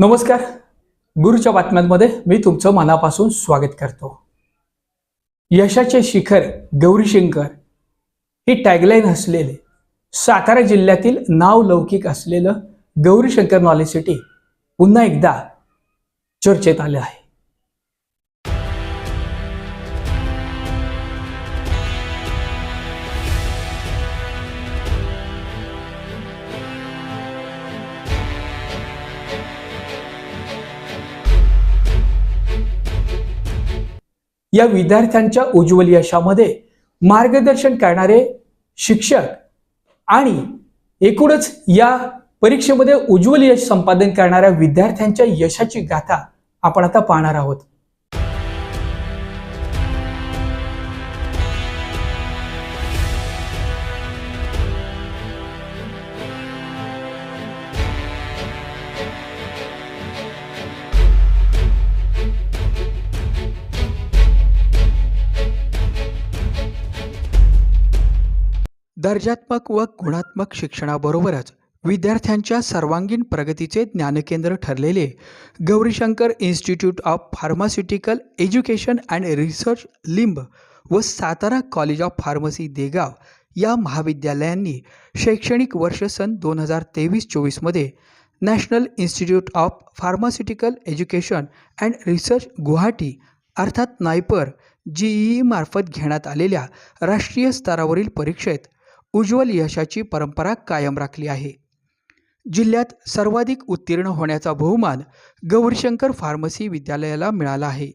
नमस्कार. गुरुच्या बातम्यांमध्ये मी तुमचं मनापासून स्वागत करतो. यशाचे शिखर गौरीशंकर ही टॅगलाईन असलेले सातारा जिल्ह्यातील नाव लौकिक असलेलं गौरीशंकर नॉलेज सिटी पुन्हा एकदा चर्चेत आलं आहे. या विद्यार्थ्यांच्या उज्ज्वल यशामध्ये मार्गदर्शन करणारे शिक्षक आणि एकूणच या परीक्षेमध्ये उज्ज्वल यश संपादन करणाऱ्या विद्यार्थ्यांच्या यशाची गाथा आपण आता पाहणार आहोत. दर्जात्मक व गुणात्मक शिक्षणाबरोबरच विद्यार्थ्यांच्या सर्वांगीण प्रगतीचे ज्ञानकेंद्र ठरलेले Gaurishankar institute of pharmaceutical education and research Limb व Satara college of pharmacy Degaon या महाविद्यालयांनी शैक्षणिक वर्ष सन दोन हजार तेवीस चोवीसमध्ये national institute of pharmaceutical education and research Guwahati अर्थात नायपर जीईई मार्फत घेण्यात आलेल्या राष्ट्रीय स्तरावरील परीक्षेत उज्ज्वल यशाची परंपरा कायम राखली आहे. जिल्ह्यात सर्वाधिक उत्तीर्ण होण्याचा बहुमान गौरीशंकर फार्मसी विद्यालयाला मिळाला आहे.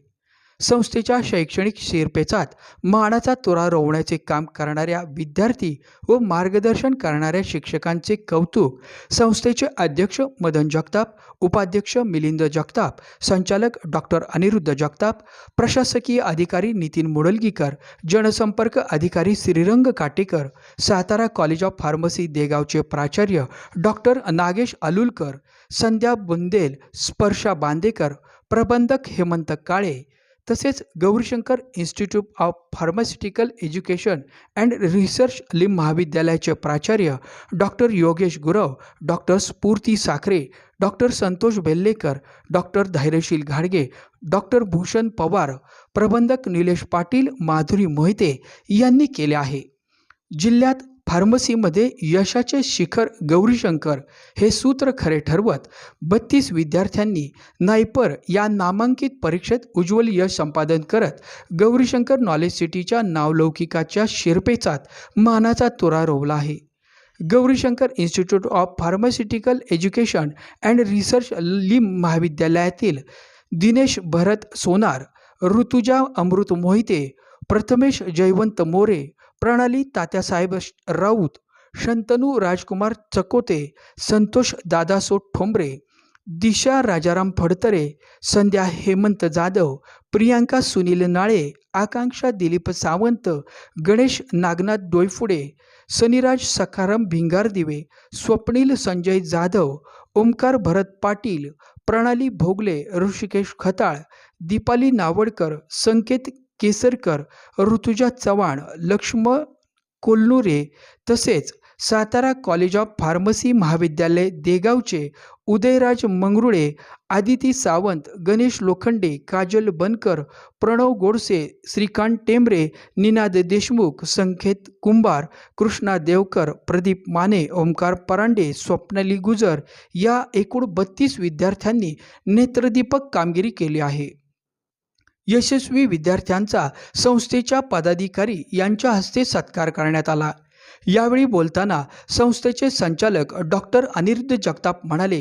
संस्थेच्या शैक्षणिक शिरपेचात मानाचा तुरा रोवण्याचे काम करणाऱ्या विद्यार्थी व मार्गदर्शन करणाऱ्या शिक्षकांचे कौतुक संस्थेचे अध्यक्ष मदन जगताप उपाध्यक्ष मिलिंद जगताप संचालक डॉक्टर अनिरुद्ध जगताप प्रशासकीय अधिकारी नितीन मुडलगीकर जनसंपर्क अधिकारी Shrirang Katekar Satara college of pharmacy देगावचे प्राचार्य डॉक्टर नागेश अलुलकर संध्या बुंदेल स्पर्शा बांदेकर प्रबंधक हेमंत काळे तसेच Gaurishankar institute of pharmaceutical education and research Lim महाविद्यालयाचे प्राचार्य doctor Yogesh Gurav doctor Sphurti Sakhare doctor Santosh Bellekar doctor Dhairyasheel घाडगे डॉक्टर भूषण पवार प्रबंधक निलेश पाटील माधुरी मोहिते यांनी केले आहे. जिल्ह्यात फार्मसीमध्ये यशाचे शिखर गौरीशंकर हे सूत्र खरे ठरवत बत्तीस विद्यार्थ्यांनी नायपर या नामांकित परीक्षेत उज्ज्वल यश संपादन करत गौरीशंकर नॉलेज सिटीच्या नावलौकिकाच्या शिरपेचात मानाचा तुरा रोवला आहे. Gaurishankar institute of pharmaceutical education and research Lim महाविद्यालयातील दिनेश भरत सोनार ऋतुजा अमृत मोहिते प्रथमेश जयवंत मोरे प्रणाली तात्यासाहेब राऊत शंतनू राजकुमार चकोते संतोष दादासो ठोंबरे दिशा राजाराम फडतरे संध्या हेमंत जाधव प्रियांका सुनील नाळे आकांक्षा दिलीप सावंत गणेश नागनाथ डोयफुडे सनीराज सखाराम भिंगारदिवे स्वप्नील संजय जाधव ओमकार भरत पाटील प्रणाली भोगले ऋषिकेश खताळ दीपाली नावडकर संकेत केसरकर ऋतुजा चव्हाण लक्ष्म कोल्नुरे तसेच सातारा कॉलेज ऑफ फार्मसी महाविद्यालय देगावचे उदयराज मंगरुळे आदिती सावंत गणेश लोखंडे काजल बनकर प्रणव गोडसे श्रीकांत टेंबरे निनाद देशमुख संकेत कुंभार कृष्णा देवकर प्रदीप माने ओमकार परांडे स्वप्नली गुजर या एकूण बत्तीस विद्यार्थ्यांनी नेत्रदीपक कामगिरी केली आहे. यशस्वी विद्यार्थ्यांचा संस्थेच्या पदाधिकारी यांच्या हस्ते सत्कार करण्यात आला. यावेळी बोलताना संस्थेचे संचालक डॉक्टर अनिरुद्ध जगताप म्हणाले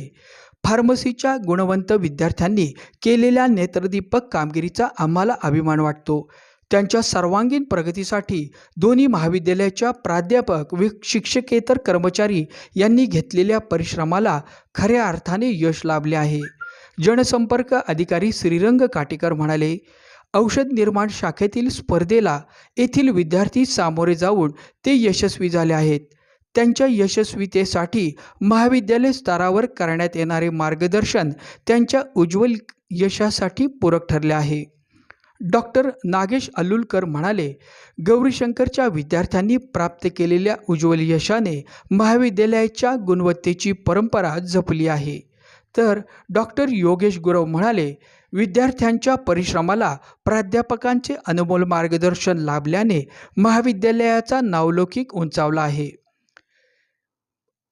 फार्मसीच्या गुणवंत विद्यार्थ्यांनी केलेल्या नेत्रदीपक कामगिरीचा आम्हाला अभिमान वाटतो. त्यांच्या सर्वांगीण प्रगतीसाठी दोन्ही महाविद्यालयाच्या प्राध्यापक व शिक्षकेतर कर्मचारी यांनी घेतलेल्या परिश्रमाला खऱ्या अर्थाने यश लाभले आहे. जनसंपर्क अधिकारी श्रीरंग काटेकर म्हणाले औषध निर्माण शाखेतील स्पर्धेला येथील विद्यार्थी सामोरे जाऊन ते यशस्वी झाले आहेत. त्यांच्या यशस्वीतेसाठी महाविद्यालय स्तरावर करण्यात येणारे मार्गदर्शन त्यांच्या उज्ज्वल यशासाठी पूरक ठरले आहे. डॉक्टर नागेश अल्लुलकर म्हणाले गौरीशंकरच्या विद्यार्थ्यांनी प्राप्त केलेल्या उज्ज्वल यशाने महाविद्यालयाच्या गुणवत्तेची परंपरा जपली आहे. तर डॉक्टर योगेश गुरव म्हणाले विद्यार्थ्यांच्या परिश्रमाला प्राध्यापकांचे अनमोल मार्गदर्शन लाभल्याने महाविद्यालयाचा नावलौकिक उंचावला आहे.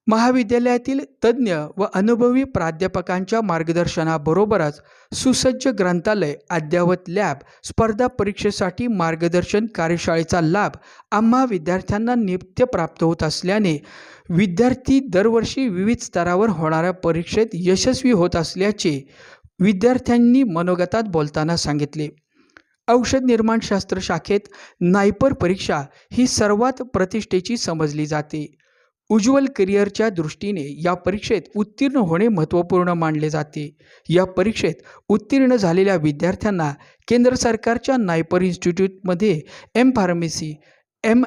महाविद्यालयातील तज्ज्ञ व अनुभवी प्राध्यापकांच्या मार्गदर्शनाबरोबरच सुसज्ज ग्रंथालय अद्ययावत लॅब स्पर्धा परीक्षेसाठी मार्गदर्शन कार्यशाळेचा लाभ आम्हा विद्यार्थ्यांना नित्य प्राप्त होत असल्याने विद्यार्थी दरवर्षी विविध स्तरावर होणाऱ्या परीक्षेत यशस्वी होत असल्याचे विद्यार्थ्यांनी मनोगतात बोलताना सांगितले. औषध निर्माणशास्त्र शाखेत नायपर परीक्षा ही सर्वात प्रतिष्ठेची समजली जाते. उज्ज्वल करिअरच्या दृष्टीने या परीक्षेत उत्तीर्ण होणे महत्त्वपूर्ण मानले जाते. या परीक्षेत उत्तीर्ण झालेल्या विद्यार्थ्यांना केंद्र सरकारच्या नायपर इन्स्टिट्यूटमध्ये M pharmacy M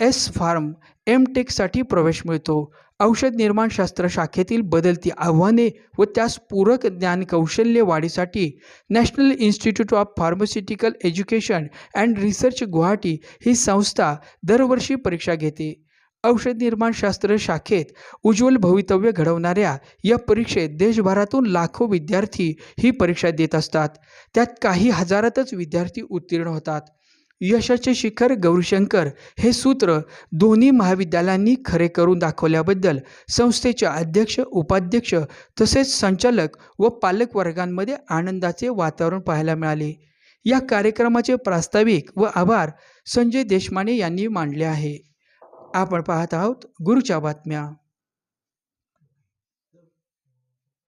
S pharm M टेकसाठी प्रवेश मिळतो. औषध निर्माणशास्त्र शाखेतील बदलती आव्हाने व त्यास पूरक ज्ञान कौशल्य वाढीसाठी national institute of pharmaceutical education and research Guwahati ही संस्था दरवर्षी परीक्षा घेते. औषध निर्माणशास्त्र शाखेत उज्ज्वल भवितव्य घडवणाऱ्या या परीक्षेत देशभरातून लाखो विद्यार्थी ही परीक्षा देत असतात. त्यात काही हजारातच विद्यार्थी उत्तीर्ण होतात. यशाचे शिखर गौरीशंकर हे सूत्र दोन्ही महाविद्यालयांनी खरे करून दाखवल्याबद्दल संस्थेचे अध्यक्ष उपाध्यक्ष तसेच संचालक व पालक वर्गांमध्ये आनंदाचे वातावरण पाहायला मिळाले. या कार्यक्रमाचे प्रास्ताविक व आभार संजय देशमाने यांनी मांडले आहे. आपण पाहत आहोत गुरुच्या बातम्या.